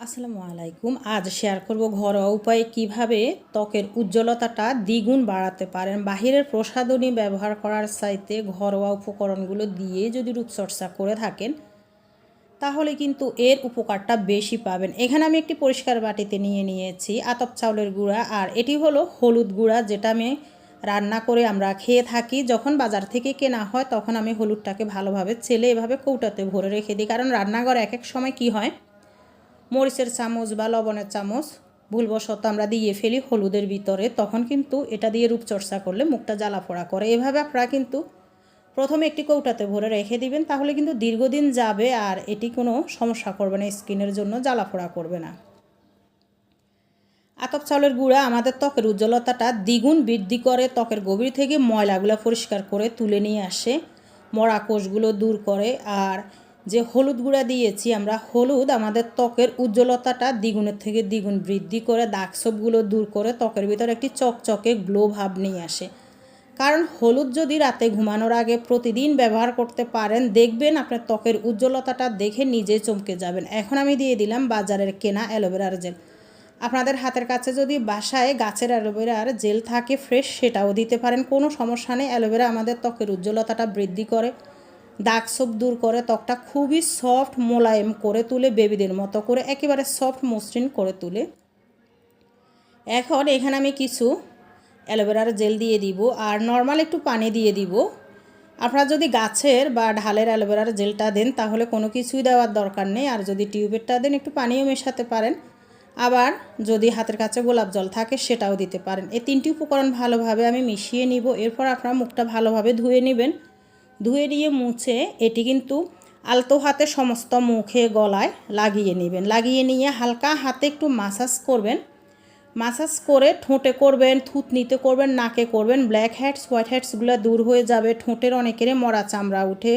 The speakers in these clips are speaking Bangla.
আসসালামু আলাইকুম। আজ শেয়ার করব ঘরোয়া উপায়ে কীভাবে ত্বকের উজ্জ্বলতাটা দ্বিগুণ বাড়াতে পারেন। বাহিরের প্রসাধনী ব্যবহার করার চাইতে ঘরোয়া উপকরণগুলো দিয়ে যদি রূপচর্চা করে থাকেন, তাহলে কিন্তু এর উপকারটা বেশি পাবেন। এখানে আমি একটি পরিষ্কার বাটিতে নিয়ে নিয়েছি আতপ চাউলের গুঁড়া, আর এটি হলো হলুদ গুঁড়া, যেটা আমি রান্না করে আমরা খেয়ে থাকি। যখন বাজার থেকে কেনা হয়, তখন আমি হলুদটাকে ভালোভাবে ছেলে এভাবে কৌটাতে ভরে রেখে দিই। কারণ রান্নাঘর এক এক সময় কি হয় মরিচের চামচ বা লবণের চামচ ভুলবশত আমরা দিয়ে ফেলি হলুদের ভিতরে, তখন কিন্তু এটা দিয়ে রূপচর্চা করলে মুখটা জ্বালা পোড়া করে। এভাবে আপনারা কিন্তু প্রথমে একটি কৌটাতে ভরে রেখে দিবেন, তাহলে কিন্তু দীর্ঘদিন যাবে আর এটি কোনো সমস্যা করবে না, স্কিনের জন্য জ্বালা পোড়া করবে না। আতপ চাউলের গুঁড়া আমাদের ত্বকের উজ্জ্বলতাটা দ্বিগুণ বৃদ্ধি করে, ত্বকের গভীর থেকে ময়লাগুলো পরিষ্কার করে তুলে নিয়ে আসে মরা কোষগুলো দূর করে, আর যে হলুদ গুঁড়া দিয়েছি, আমরা হলুদ আমাদের ত্বকের উজ্জ্বলতাটা দ্বিগুণের থেকে দ্বিগুণ বৃদ্ধি করে, দাগ ছোপগুলো দূর করে ত্বকের ভিতরে একটি চকচকে গ্লো ভাব নিয়ে আসে। কারণ হলুদ যদি রাতে ঘুমানোর আগে প্রতিদিন ব্যবহার করতে পারেন, দেখবেন আপনার ত্বকের উজ্জ্বলতাটা দেখে নিজে চমকে যাবেন। এখন আমি দিয়ে দিলাম বাজারের কেনা অ্যালোভেরার জেল। আপনাদের হাতের কাছে যদি বাসায় গাছের অ্যালোভেরার জেল থাকে, ফ্রেশ, সেটাও দিতে পারেন। কোনো সমস্যা নেই, অ্যালোভেরা আমাদের ত্বকের উজ্জ্বলতাটা বৃদ্ধি করে। দাগ ছোপ দূর করে ত্বকটা খুবই সফট মোলায়েম করে তুলে বেবিদের মতো করে, একেবারে সফট মসৃণ করে তুলে। এখন এখানে আমি কিছু অ্যালোভেরার জেল দিয়ে দিব আর নর্মাল একটু পানি দিয়ে দিব। আপনারা যদি গাছের বা ঢালের অ্যালোভেরার জেলটা দেন, তাহলে কোনো কিছুই দেওয়ার দরকার নেই। আর যদি টিউবেরটা দেন, একটু পানিও মেশাতে পারেন। আবার যদি হাতের কাছে গোলাপ জল থাকে, সেটাও দিতে পারেন। এই তিনটি উপকরণ ভালোভাবে আমি মিশিয়ে নিব। এরপর আপনারা মুখটা ভালোভাবে ধুয়ে নেবেন। ধুয়ে দিয়ে মুছে এটি কিন্তু আলতো হাতে সমস্ত মুখে গলায় লাগিয়ে নেবেন। লাগিয়ে নিয়ে হালকা হাতে একটু মাসাজ করবেন। মাসাজ করে ঠোঁটে করবেন, থুতনিতে করবেন, নাকে করবেন। ব্ল্যাক হেডস হোয়াইট হেডসগুলো দূর হয়ে যাবে। ঠোঁটের অনেকেরই মরা চামড়া উঠে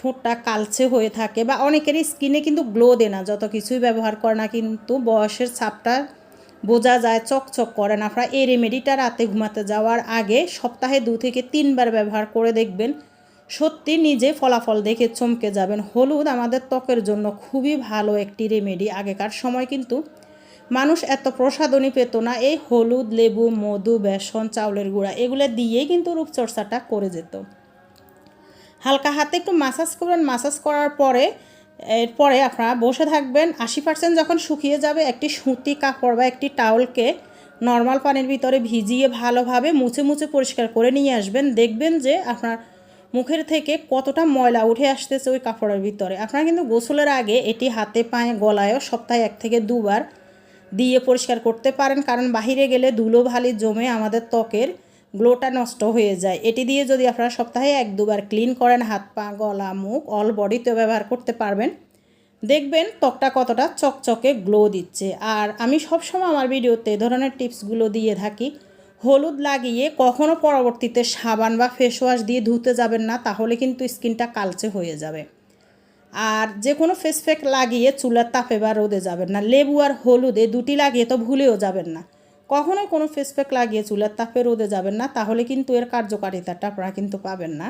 ঠোঁটটা কালচে হয়ে থাকে বা অনেকেরই স্কিনে কিন্তু গ্লো দেয় না। যত কিছুই ব্যবহার করে না কিন্তু বয়সের ছাপটা বোঝা যায়, চকচক করে না। আপনারা এই রেমেডিটা রাতে ঘুমাতে যাওয়ার আগে সপ্তাহে দু থেকে তিনবার ব্যবহার করে দেখবেন। সত্যি নিজে ফলাফল দেখে চমকে যাবেন। হলুদ আমাদের ত্বকের জন্য খুবই ভালো একটি রেমেডি আগেকার সময় কিন্তু মানুষ এত প্রসাদনী পেত না। এই হলুদ, লেবু, মধু, বেসন, চাউলের গুঁড়া এগুলো দিয়েই কিন্তু রূপচর্চাটা করে যেত। হালকা হাতে একটু মাসাজ করবেন। মাসাজ করার পরে, এরপরে আপনারা বসে থাকবেন। আশি পার্সেন্ট যখন শুকিয়ে যাবে, একটি সুতি কাপড় বা একটি টাওলকে নর্মাল পানির ভিতরে ভিজিয়ে ভালোভাবে মুছে মুছে পরিষ্কার করে নিয়ে আসবেন। দেখবেন যে আপনার মুখের থেকে কতটা ময়লা উঠে আসতেছে ওই কাপড়ের ভিতরে। আপনারা কিন্তু গোসলের আগে এটি হাতে, পায়ে, গলায়ও সপ্তাহে এক থেকে দুবার দিয়ে পরিষ্কার করতে পারেন, কারণ বাহিরে গেলে ধুলো ভালি জমে আমাদের ত্বকের গ্লোটা নষ্ট হয়ে যায়। এটি দিয়ে যদি আপনারা সপ্তাহে এক দুবার ক্লিন করেন, হাত, পা, গলা, মুখ, অল বডিতে ব্যবহার করতে পারবেন, দেখবেন ত্বকটা কতটা চকচকে গ্লো দিচ্ছে। আর আমি সবসময় আমার ভিডিওতে ধরনের টিপসগুলো দিয়ে থাকি। হলুদ লাগিয়ে কখনো পরবর্তীতে সাবান বা ফেস ওয়াশ দিয়ে ধুতে যাবেন না, তাহলে কিন্তু স্কিনটা কালচে হয়ে যাবে। আর যে কোনো ফেস প্যাক লাগিয়ে চুলার তাপে বা রোদে যাবেন না। লেবু আর হলুদ দুটি লাগিয়ে তো ভুলেও যাবেন না। কখনোই কোনো ফেস প্যাক লাগিয়ে চুলার তাপে রোদে যাবেন না, তাহলে কিন্তু এর কার্যকারিতাটা আপনারা কিন্তু পাবেন না।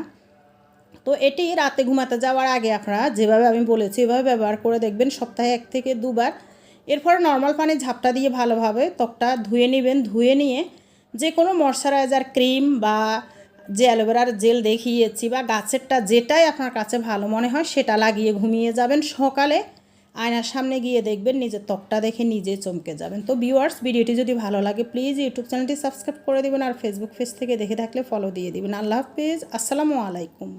তো এটি রাতে ঘুমাতে যাওয়ার আগে আপনারা যেভাবে আমি বলেছি, এভাবে ব্যবহার করে দেখবেন, সপ্তাহে এক থেকে দুবার। এরপরে নর্মাল পানি ঝাপটা দিয়ে ভালোভাবে ত্বকটা ধুয়ে নেবেন, ধুয়ে নিয়ে যে কোনো ময়শ্চারাইজার ক্রিম বা যে অ্যালোভেরার জেল দেখিয়েছি বা গাছেরটা যেটাই আপনার কাছে ভালো মনে হয় সেটা লাগিয়ে ঘুমিয়ে যাবেন। সকালে আয়নার সামনে গিয়ে দেখবেন নিজের ত্বকটা দেখে নিজে চমকে যাবেন। তো ভিউয়ার্স, ভিডিওটি যদি ভালো লাগে প্লিজ ইউটিউব চ্যানেলটি সাবস্ক্রাইব করে দেবেন আর ফেসবুক পেজ থেকে দেখে থাকলে ফলো দিয়ে দেবেন। আল্লাহ হাফিজ, আসসালামু আলাইকুম।